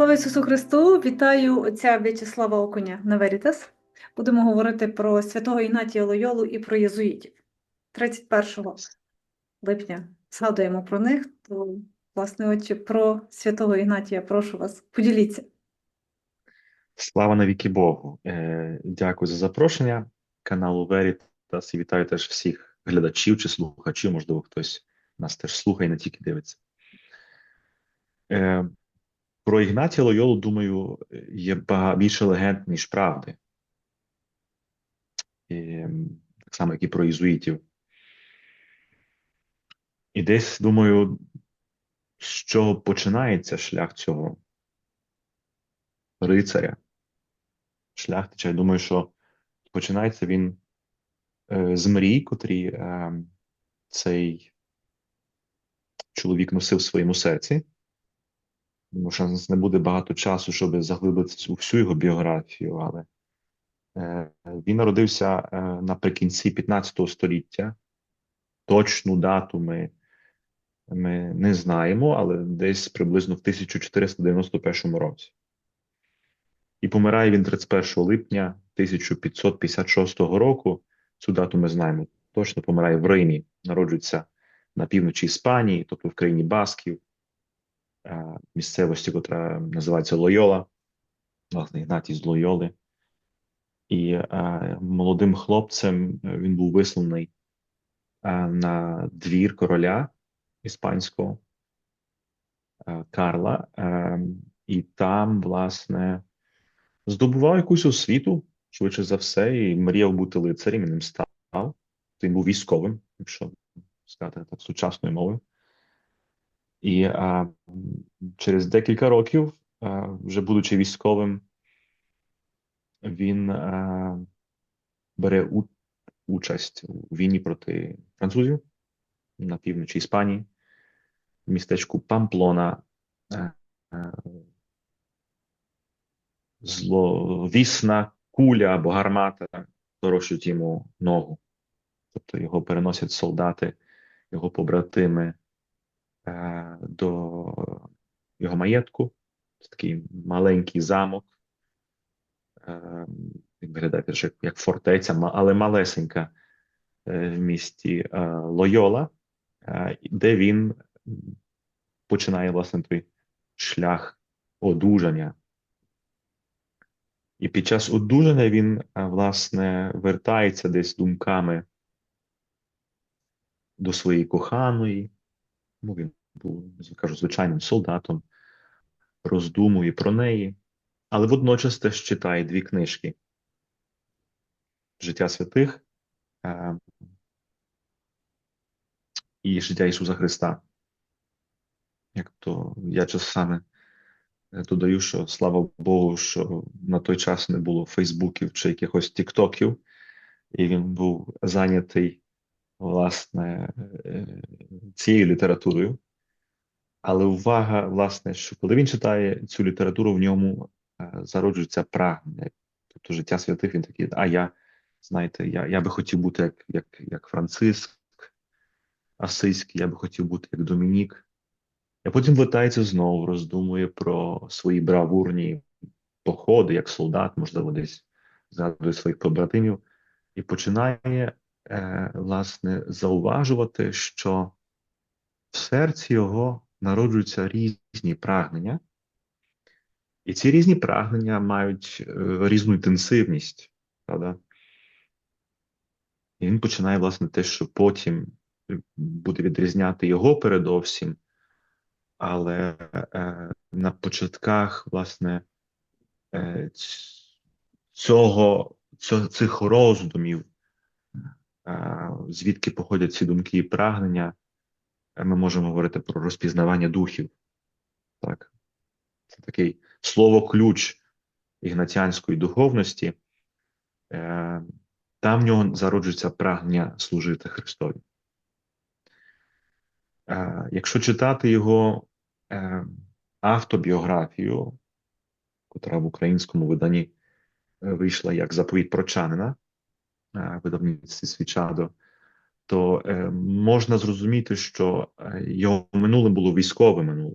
Слава Ісусу Христу! Вітаю отця В'ячеслава Окуня на Верітас. Будемо говорити про святого Ігнатія Лойолу і про єзуїтів. 31 липня згадуємо про них. То, власне, отче, про святого Ігнатія, прошу вас, поділіться. Слава навіки Богу. Е, Дякую за запрошення каналу Veritas і вітаю теж всіх глядачів чи слухачів. Можливо, хтось нас теж слухає, не тільки дивиться. Про Ігнатія Лойолу, думаю, є бага- більше легенд, ніж правди. І, так само, як і про єзуїтів. І десь, думаю, з чого починається шлях цього рицаря, шляхтича. Я думаю, що починається він е, з мрій, котрі е, цей чоловік носив в своєму серці. Тому що у нас не буде багато часу, щоб заглибитися у всю його біографію, але е, він народився е, наприкінці 15 століття. Точну дату ми, ми не знаємо, але десь приблизно в 1491 році. І помирає він 31 липня 1556 року. Цю дату ми знаємо. Точно помирає в Римі, народжується на півночі Іспанії, тобто в країні Басків, місцевості, яка називається Лойола, власне, Ігнатій з Лойоли. І е, молодим хлопцем е, він був висланий е, на двір короля іспанського е, Карла, е, і там, власне, здобував якусь освіту, швидше за все, і мріяв бути лицарем, і ним став. Він був військовим, якщо сказати так сучасною мовою. І а, через декілька років, а, вже будучи військовим, він а, бере у, участь у війні проти французів на півночі Іспанії, в містечку Памплона. а, а, зловісна куля або гармата дорощують йому ногу. Тобто його переносять солдати, його побратими е, до його маєтку. Це такий маленький замок. Е, він виглядає як, фортеця, але малесенька е, в місті е, Лойола, е, де він починає власне той шлях одужання. І під час одужання він, власне, вертається десь думками до своєї коханої. Ну, він був, я кажу, звичайним солдатом, роздумує про неї, але водночас теж читає дві книжки Життя святих е, і Життя Ісуса Христа. Як то я часами Е, Додаю, що слава Богу, що на той час не було Фейсбуків чи якихось Тіктоків, і він був зайнятий власне е, цією літературою. Але увага, власне, що коли він читає цю літературу, в ньому е, зароджується прагнення. Тобто життя святих він такий, а я, знаєте, я, я би хотів бути як, як, як Франциск Асийський, я би хотів бути як Домінік. А потім вертається знову, роздумує про свої бравурні походи, як солдат, можливо, десь згадує своїх побратимів, і починає, власне, зауважувати, що в серці його народжуються різні прагнення, і ці різні прагнення мають е, різну інтенсивність, правда? І він починає, власне, те, що потім буде відрізняти його передовсім але е, на початках, власне, е, цього, цього, цих роздумів, е, звідки походять ці думки і прагнення, ми можемо говорити про розпізнавання духів. Так? Це такий слово-ключ ігнатіанської духовності. Е, там в нього зароджується прагнення служити Христові. Е, Якщо читати його е, автобіографію, котра в українському виданні вийшла як заповідь прочанина, видавництві Свічадо, то е, можна зрозуміти, що е, його минуле було військове минуле.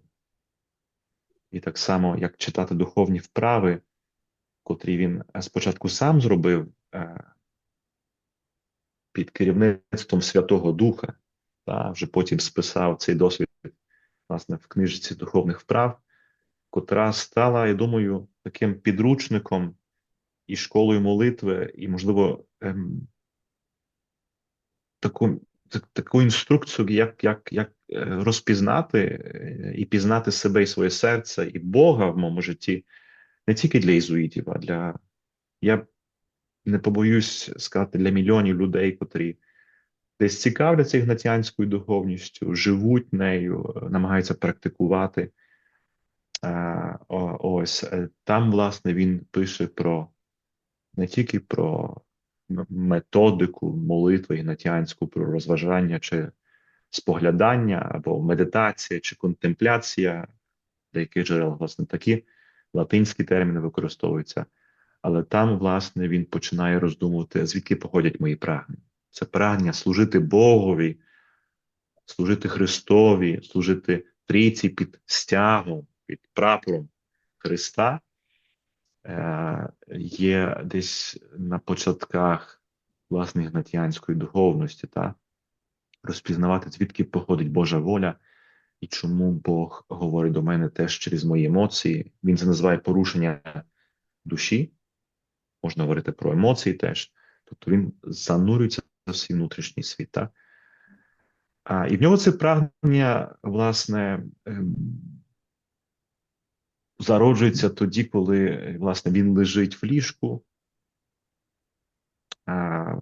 і так само, як читати духовні вправи, котрі він е, спочатку сам зробив е, під керівництвом Святого Духа, та вже потім списав цей досвід власне в книжці духовних вправ, котра стала, я думаю, таким підручником і школою молитви, і, можливо, ем, таку, так- таку інструкцію, як, як, як е, розпізнати е, і пізнати себе і своє серце, і Бога в моєму житті, не тільки для ізуїтів, а для. Я не побоюсь сказати для мільйонів людей, котрі десь цікавляться ігнатіанською духовністю, живуть нею, е, намагаються практикувати. Ось там, власне, він пише про не тільки про методику молитви ігнатіанську, про розважання чи споглядання, або медитація чи контемпляція, деяких джерел, власне, такі латинські терміни використовуються. Але там, власне, він починає роздумувати, звідки походять мої прагнення. Це прагнення служити Богові, служити Христові, служити трійці під стягом, під прапором Христа. Е, є десь на початках власне ігнатіанської духовності, та? розпізнавати, звідки походить Божа воля і чому Бог говорить до мене теж через мої емоції. Він це називає порушення душі, можна говорити про емоції теж. Тобто він занурюється в свій внутрішній світ. Та? А, і в нього це прагнення, власне, ем, зароджується тоді, коли власне він лежить в ліжку. А,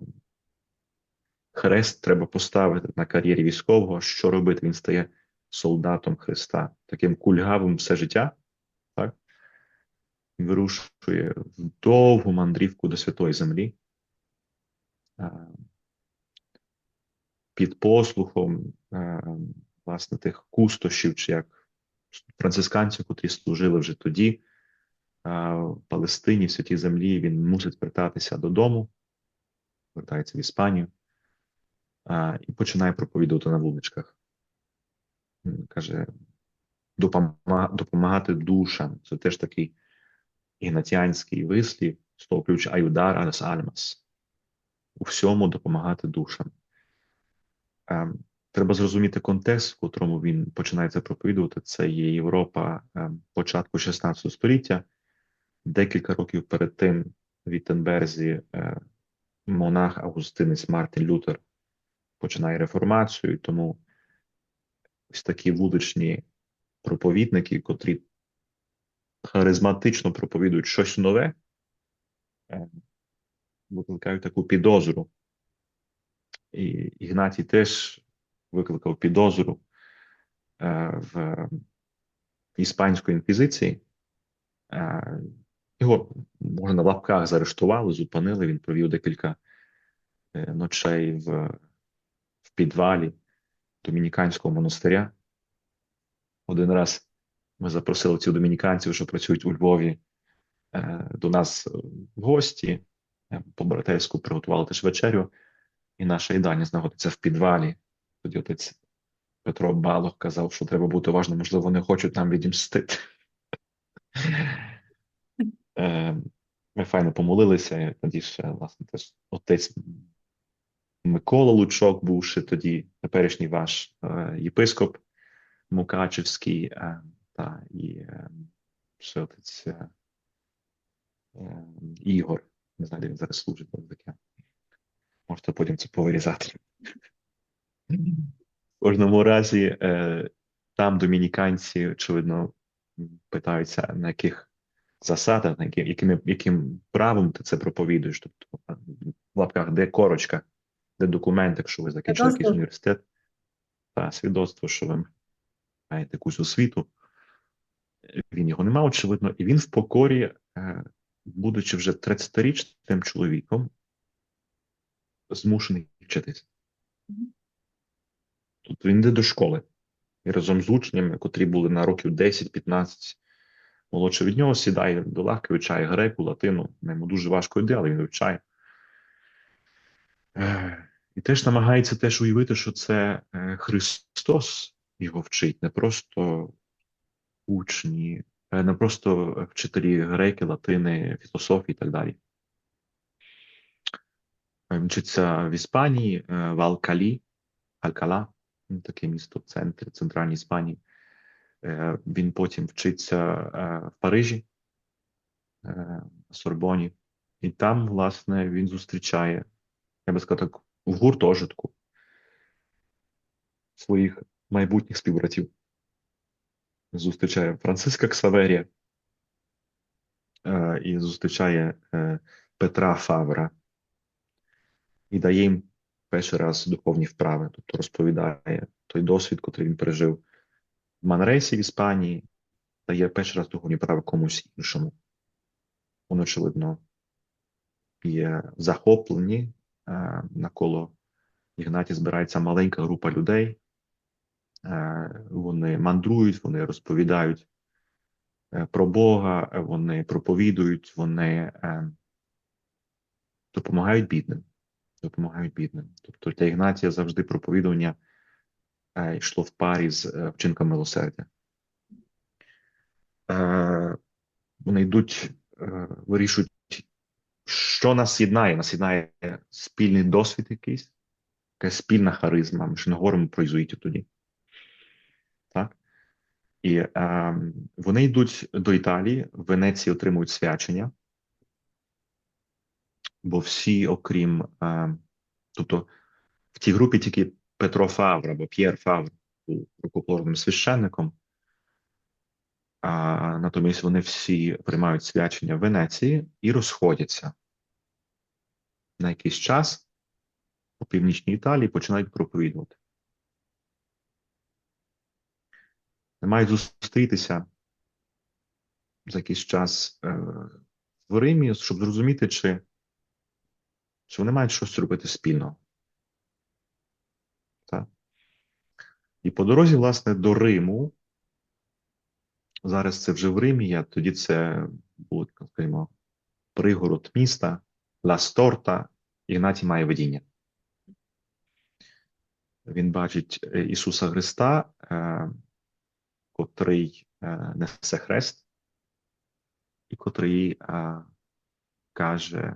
хрест треба поставити на кар'єрі військового. Що робити? Він стає солдатом Христа, таким кульгавим все життя. Так? Вирушує в довгу мандрівку до Святої Землі. Під послухом власне тих кустощів, чи як францисканців, котрі служили вже тоді в Палестині, в святій землі, він мусить вертатися додому, вертається в Іспанію і починає проповідувати на вуличках. Він Каже, допомагати душам. Це теж такий ігнатіанський вислів, ключ аюдар алес альмас. У всьому допомагати душам. Треба зрозуміти контекст, в котрому він починає це проповідувати. Це є Європа ем, початку 16 століття. Декілька років перед тим в е, монах Августинець Мартін Лютер починає реформацію, тому ось такі вуличні проповідники, котрі харизматично проповідують щось нове, е, викликають таку підозру. І Ігнатій теж викликав підозру е, в іспанської інквізиції. Е, його, може, на лапках заарештували, зупинили. Він провів декілька е, ночей в, в підвалі домініканського монастиря. Один раз ми запросили цих домініканців, що працюють у Львові, до нас в гості. По-братерську приготували теж вечерю, і наша їдальня знаходиться в підвалі. Тоді отець Петро Балох казав, що треба бути уважним, можливо, вони хочуть нам відімстити. Е, Ми файно помолилися, тоді ще, власне, теж отець Микола Лучок, бувши тоді теперішній ваш е, єпископ Мукачевський, е, та і ще отець Ігор. Не знаю, де він зараз служить, таке. Можете потім це повирізати. В кожному разі, е, там домініканці, очевидно, питаються, на яких засадах, на яким, яким, яким правом ти це проповідуєш. Тобто в лапках, де корочка, де документ, якщо ви закінчили якийсь університет, та свідоцтво, що ви маєте якусь освіту. Він його не мав, очевидно, і він в покорі, е, будучи вже 30-річним чоловіком, змушений вчитися. Мгм. Тобто він йде до школи і разом з учнями, котрі були на років 10-15 молодше від нього, сідає до лавки, вивчає греку, латину. Йому дуже важко йде, але він вивчає. Е, І теж намагається теж уявити, що це е, Христос його вчить, не просто учні е, не просто вчителі греки, латини, філософії і так далі. Він вчиться в Іспанії, в Алкалі, Алкала, ну, таке місто в центрі, центральній Іспанії. Е, Він потім вчиться е, в Парижі, е, Сорбоні, і там, власне, він зустрічає, я би сказав так, в гуртожитку своїх майбутніх співбратів. Зустрічає Франциска Ксаверія і зустрічає Петра Фавра і дає їм перший раз духовні вправи, тобто розповідає той досвід, котрий він пережив в Манресі в Іспанії, дає перший раз духовні вправи комусь іншому. Вони, очевидно, є захоплені е, навколо Ігнаті збирається маленька група людей. Е, Вони мандрують, вони розповідають е, про Бога, вони проповідують, вони допомагають бідним. Допомагають бідним. Тобто для Ігнатія завжди проповідування е, йшло в парі з е, вчинком милосердя. Е, Вони йдуть, вирішують, що нас єднає. Нас єднає спільний досвід якийсь, якась спільна харизма. Ми ж не говоримо про ізуїтів тоді. Так? І е, вони йдуть до Італії, в Венеції отримують свячення, бо всі, окрім, е, тобто в тій групі тільки Петро Фавр або П'єр Фавр був рукоположним священником, а натомість вони всі приймають свячення в Венеції і розходяться на якийсь час у північній Італії починають проповідувати. Не мають зустрітися за якийсь час е, в Римі, щоб зрозуміти, чи, чи вони мають щось робити спільно. Так. І по дорозі, власне, до Риму, зараз це вже в Римі, а тоді це було, скажімо, пригород міста, Ла Сторта, Ігнатій має видіння. Він бачить е, Ісуса Христа, е, котрий е, несе хрест, і котрий каже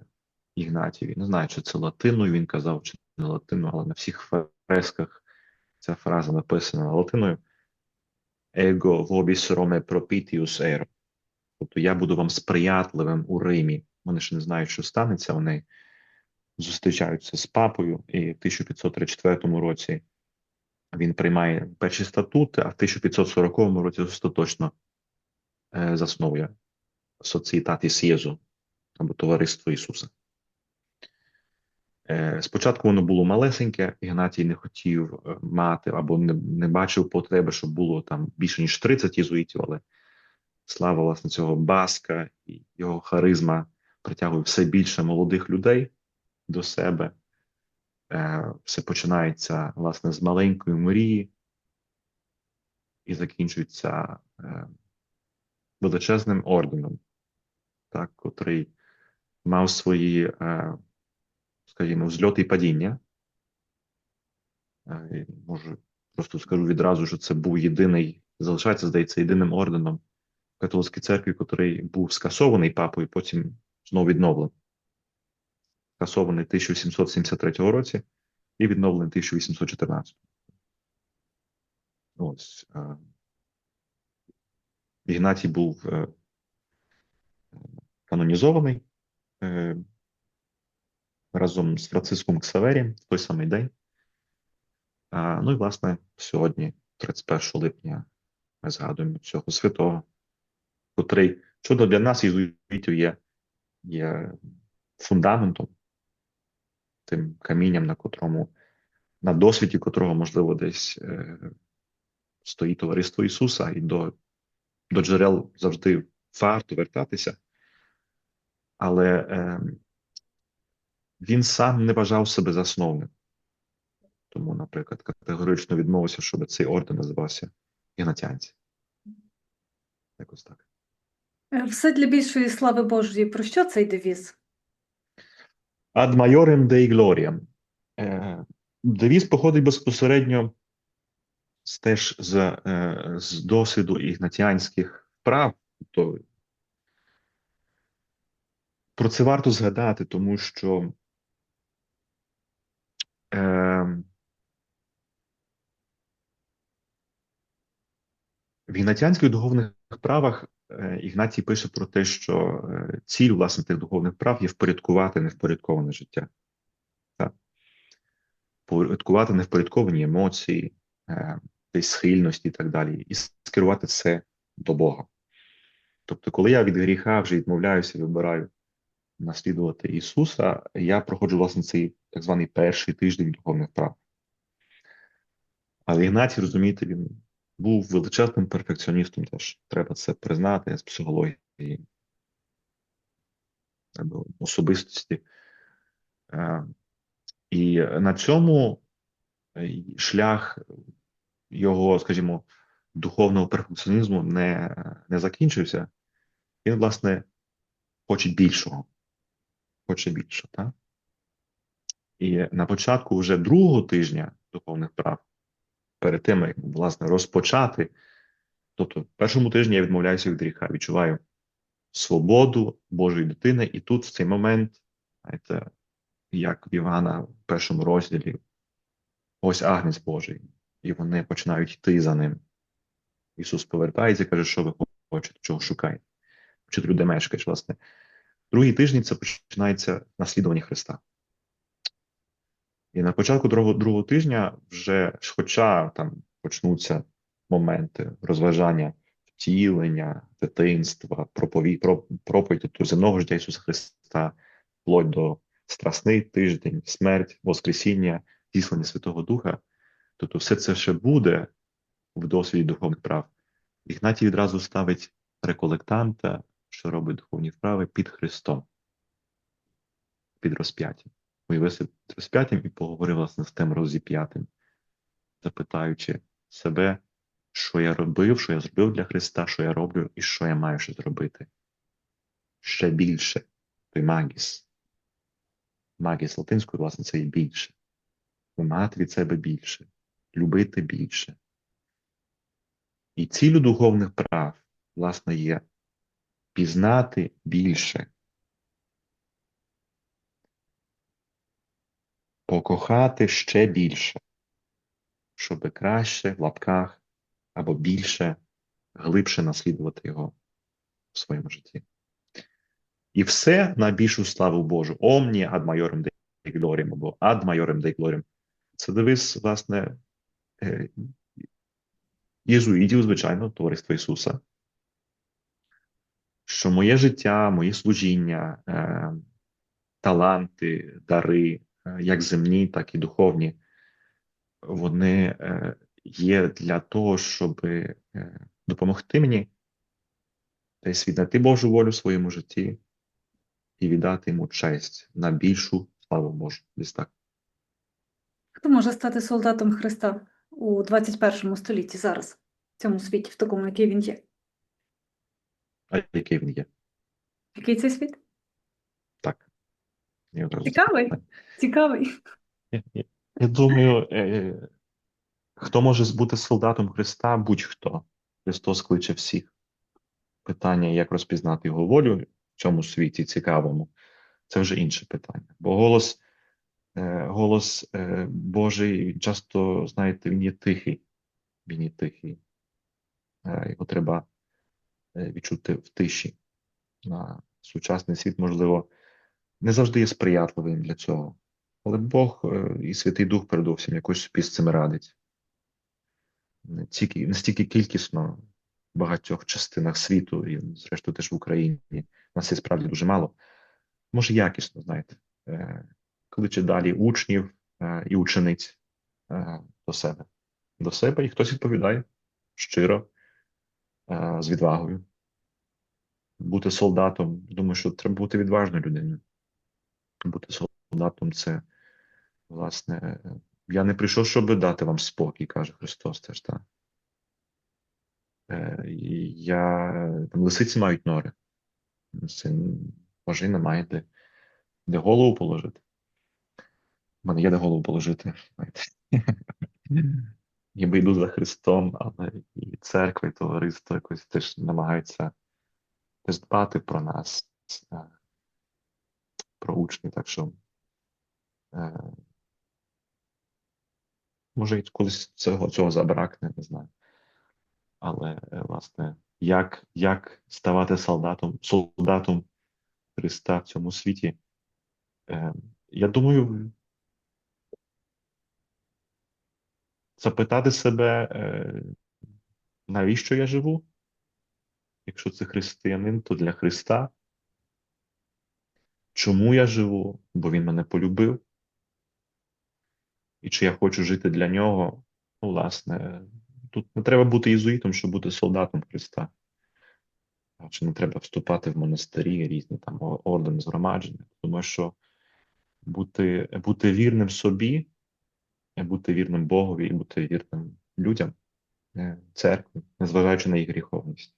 Ігнатіві. Не знаю, чи це латиною, він казав, чи не латиною, але на всіх фресках ця фраза написана латиною. Ego vobis Rome propitius ero. Тобто я буду вам сприятливим у Римі. Вони ж не знають, що станеться. Вони зустрічаються з папою, і в 1534 році він приймає перші статути, а в 1540 році остаточно е, засновує Соцієтатіс Єзу або Товариство Ісуса. Е, спочатку воно було малесеньке, Ігнатій не хотів е, мати або не, не бачив потреби, щоб було там більше ніж 30 єзуїтів, але слава власне цього Баска і його харизма притягує все більше молодих людей до себе. Е, Все починається власне з маленької мрії і закінчується величезним орденом, так, котрий мав свої, скажімо, взльоти і падіння. Е, Можу просто скажу відразу, що це був єдиний, залишається, здається, єдиним орденом в католицькій церкві, котрий був скасований папою, потім знову відновлений скасований в 1773 році і відновлений 1814. Ось. е, Ігнатій був е, канонізований разом з Франциском Ксаверієм в той самий день. Ну і, власне, сьогодні, 31 липня, ми згадуємо цього святого, котрий щодо для нас, єзуїтів, є, є фундаментом тим камінням, на котрому, на досвіді котрого, можливо, десь е, стоїть товариство Ісуса, і до, до джерел завжди варто вертатися. Але е, він сам не вважав себе засновником. Тому, наприклад, категорично відмовився, щоб цей орден називався Ігнатянці. Якось так. Е, Все для більшої слави Божої. Про що цей девіз? Ad majorem Dei gloriam. Е, Девіз походить безпосередньо з- теж з, е, з досвіду ігнатіанських вправ, Тобто про це варто згадати, тому що в ігнатіанських духовних правах е, Ігнатій пише про те, що е, ціль власне тих духовних прав є впорядкувати невпорядковане життя. Так? Впорядкувати невпорядковані емоції, е, десь схильності і так далі, і скерувати це до Бога. Тобто, коли я від гріха вже відмовляюся, вибираю наслідувати Ісуса, я проходжу власне цей так званий перший тиждень духовних прав. Але Ігнатій, розумієте, він був величезним перфекціоністом теж. Треба це признати з психології або особистості. Е, І на цьому е, шлях його, скажімо, духовного перфекціонізму не, не закінчився. Він, власне, хоче більшого. Хоче більше, так? І на початку вже другого тижня духовних прав, перед тим, як власне розпочати, тобто в першому тижні я відмовляюся від гріха, відчуваю свободу Божої дитини, і тут в цей момент, знаєте, як в Івана в першому розділі, ось Агнець Божий, і вони починають йти за ним. Ісус повертається і каже, що ви хочете, чого шукаєте. Чи люди мешкаєш, власне. Другий тиждень це починається наслідування Христа. І на початку другого, другого тижня, вже, хоча там почнуться моменти розважання, втілення, дитинства, проповідь, проповідь тобто земного життя Ісуса Христа, вплоть до страсний тиждень, смерть, Воскресіння, діслання Святого Духа, тобто все це ще буде в досвіді духовних прав. Ігнатій відразу ставить реколектанта, що робить духовні вправи під Христом, під розп'яттям. Уявився розп'яттям і поговорив власне з тим розіп'ятим, запитаючи себе, що я робив, що я зробив для Христа, що я роблю і що я маю ще зробити. Ще більше той магіс. Магіс латинською, власне, це і більше. Вимагати від себе більше, любити більше. І цілю духовних прав, власне, є пізнати більше, покохати ще більше, щоб краще в лапках або більше, глибше наслідувати його в своєму житті. І все на більшу славу Божу. Омні ад майорем де глоріум, або ад майорем де глоріум. Це девиз, власне, е, єзуїдів, звичайно, товариства Ісуса. Що моє життя, моє служіння, е, таланти, дари, як земні, так і духовні, вони е, є для того, щоб е, допомогти мені десь віддати Божу волю в своєму житті і віддати йому честь на більшу славу Божу. Десь так. Хто може стати солдатом Христа у 21 столітті зараз, в цьому світі, в такому, який він є? А який він є? Який це світ? Я, Цікавий? Цікавий. Я, я, я думаю, е, хто може бути солдатом Христа, будь-хто. Христос кличе всіх. Питання, як розпізнати його волю в цьому світі цікавому, це вже інше питання. Бо голос, е, голос е, Божий часто, знаєте, він є тихий. Він є тихий. Е, його треба е, відчути в тиші. На сучасний світ, можливо, не завжди є сприятливим для цього. Але Бог е, і Святий Дух, передовсім, якось собі з цим радить. Тільки, настільки кількісно в багатьох частинах світу, і, зрештою, теж в Україні, нас є справді дуже мало. Може, якісно, знаєте, е, кличе далі учнів е, і учениць до себе. До себе, і хтось відповідає щиро, з відвагою. Бути солдатом, думаю, що треба бути відважною людиною. Бути солдатом це, власне, я не прийшов, щоб дати вам спокій, каже Христос теж, так. Е, я, там лисиці мають нори. Божий має де, де голову положити. У мене є де голову положити. Ніби йду за Христом, але і церква, і товариство якось теж намагаються десь дбати про нас, про учнів. Так що, е, може, і колись цього, цього забракне, не знаю. Але, е, власне, як, як ставати солдатом, солдатом Христа в цьому світі? Е, я думаю, запитати себе, е, навіщо я живу? Якщо це християнин, то для Христа. Чому я живу? Бо Він мене полюбив. І чи я хочу жити для нього? Ну, власне, тут не треба бути єзуїтом, щоб бути солдатом Христа. Чи не треба вступати в монастирі, різні там ордени згромадження. Тому що бути, бути вірним собі, бути вірним Богові і бути вірним людям, е, церкві, незважаючи на їх гріховність.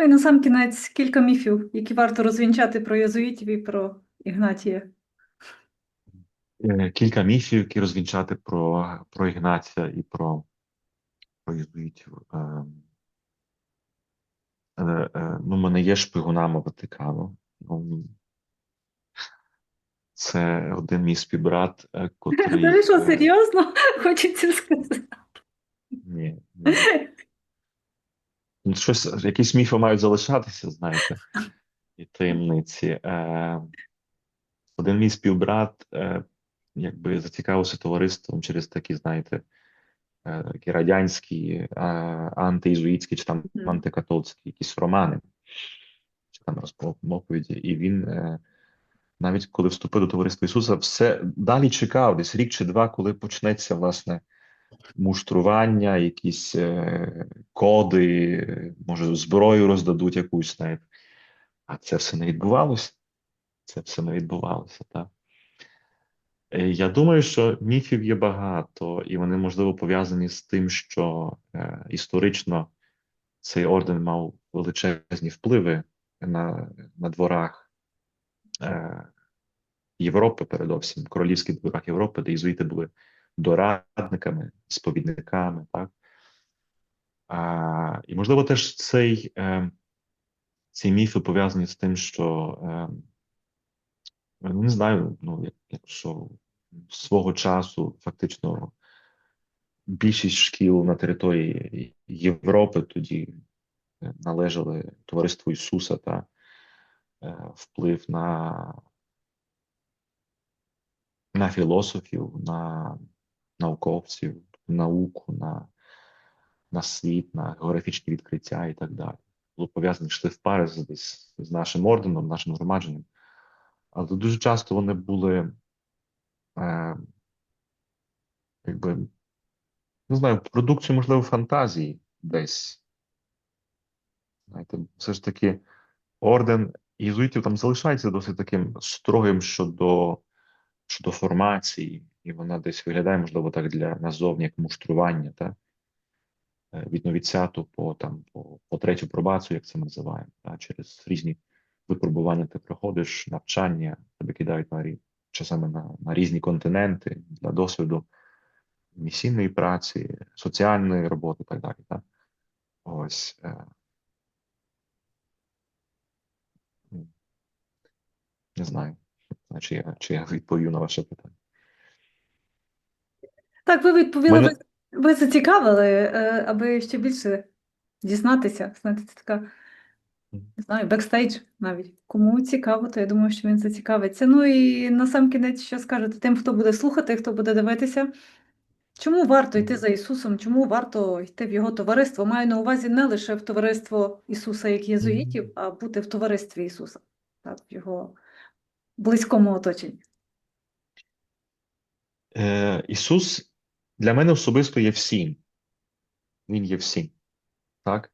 Ну і на сам кінець кілька міфів, які варто розвінчати про єзуїтів і про Ігнатія. Е, Кілька міфів, які розвінчати про, про Ігнатія і про, про єзуїтів. Е, е, е, ну, мене є шпигунами Ватикану. Ну, це один мій співбрат, котрий. Ти що, серйозно? Хочеться сказати. Ні, ні. Ну, щось, якісь міфи мають залишатися, знаєте, і таємниці. Е, один мій співбрат е, якби зацікавився товариством через такі, знаєте, е, такі радянські, е, антиєзуїтські чи там антикатолицькі якісь романи, чи там розповіді. І він е, навіть коли вступив до товариства Ісуса, все далі чекав, десь рік чи два, коли почнеться, власне, муштрування, якісь е, коди, може, зброю роздадуть якусь, знаєте. А це все не відбувалося. Це все не відбувалося, так. Е, Я думаю, що міфів є багато, і вони, можливо, пов'язані з тим, що е, історично цей орден мав величезні впливи на, на дворах е, Європи, передовсім, королівських дворах Європи, де єзуїти були дорадниками, сповідниками, так? А, і, можливо, теж цей, е, ці міфи пов'язані з тим, що е, ну, не знаю, ну, якщо свого часу фактично більшість шкіл на території Європи тоді е, належали товариству Ісуса та е, вплив на, на філософів, на науковців, науку, на, на світ, на географічні відкриття і так далі. Було пов'язані, йшли в пари з, десь з нашим орденом, нашим громадженням. Але дуже часто вони були, е, якби, не знаю, продукцією, можливо, фантазії десь. Знаєте, все ж таки, орден єзуїтів там залишається досить таким строгим щодо, щодо формації, і вона десь виглядає, можливо, так для назовні, як муштрування, та? Е, від новіціату по, там, по, по третю пробацію, як це називаємо, та? через різні випробування ти проходиш, навчання, тебе кидають на, часами на, на різні континенти для досвіду місійної праці, соціальної роботи і так далі. Та? Ось. е, Не знаю, чи я, чи я відповів на ваше питання. Так, ви відповіли, Мене- ви, ви зацікавили, е, аби ще більше дізнатися. Знаєте, це така, не знаю, бекстейдж навіть. Кому цікаво, то я думаю, що він зацікавиться. Ну і на сам кінець, що скажете тим, хто буде слухати, хто буде дивитися. Чому варто йти за Ісусом? Чому варто йти в Його товариство? Маю на увазі не лише в товариство Ісуса, як єзуїтів, а бути в товаристві Ісуса, так, в Його близькому оточенні. Е, Ісус для мене особисто є всім. Він є всім. Так?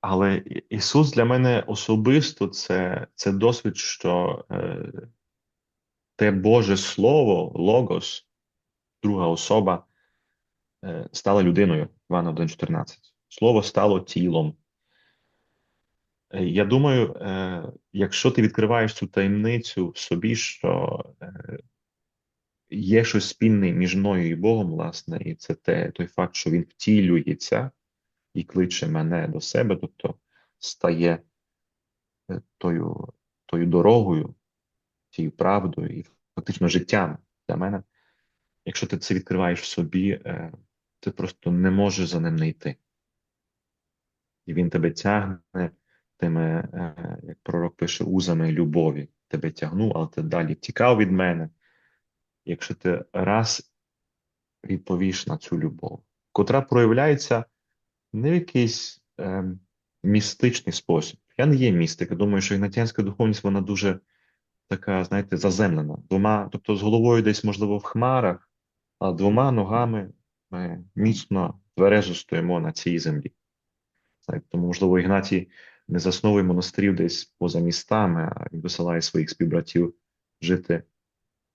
Але Ісус для мене особисто це, це досвід, що е, те Боже Слово, Логос, друга особа, е, стала людиною. Івана 1.14. Слово стало тілом. Е, Я думаю, е, якщо ти відкриваєш цю таємницю в собі, що е, є щось спільне між мною і Богом, власне, і це те, той факт, що він втілюється і кличе мене до себе, тобто стає е, тою, тою дорогою, тією правдою і фактично життям для мене. Якщо ти це відкриваєш в собі, е, ти просто не можеш за ним не йти. І він тебе тягне тими, е, як пророк пише, узами любові. Тебе тягнув, але ти далі втікав від мене. Якщо ти раз відповіш на цю любов, котра проявляється не в якийсь е, містичний спосіб. Я не є містик, я думаю, що ігнатянська духовність вона дуже така, знаєте, заземлена. Двома, тобто з головою десь, можливо, в хмарах, а двома ногами ми міцно тверезо стоїмо на цій землі. Знаєте, тому, можливо, Ігнатій не засновує монастирів десь поза містами, а він висилає своїх співбратів жити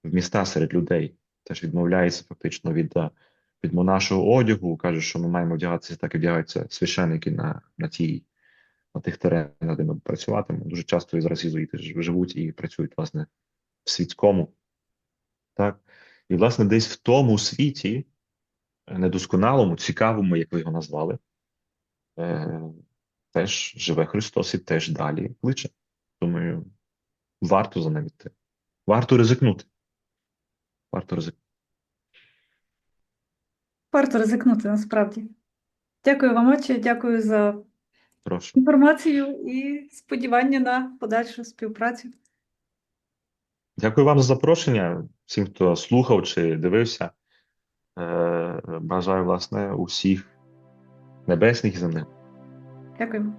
в міста серед людей. Теж відмовляється фактично від, е, від монашого одягу, каже, що ми маємо вдягатися так, як вдягаються священники на, на, тій, на тих теренах, де ми працюватимемо. Дуже часто і зараз єзуїти живуть і працюють, власне, в світському. Так? І, власне, десь в тому світі, е, недосконалому, цікавому, як ви його назвали, е, теж живе Христос і теж далі кличе. Думаю, варто за ним йти. Варто ризикнути. Варто ризикнути. Варто ризикнути насправді. Дякую вам, отче, дякую за Прошу. інформацію і сподівання на подальшу співпрацю. Дякую вам за запрошення. Всім, хто слухав чи дивився. Е, Бажаю, власне, усіх небесних і земних. Дякуємо.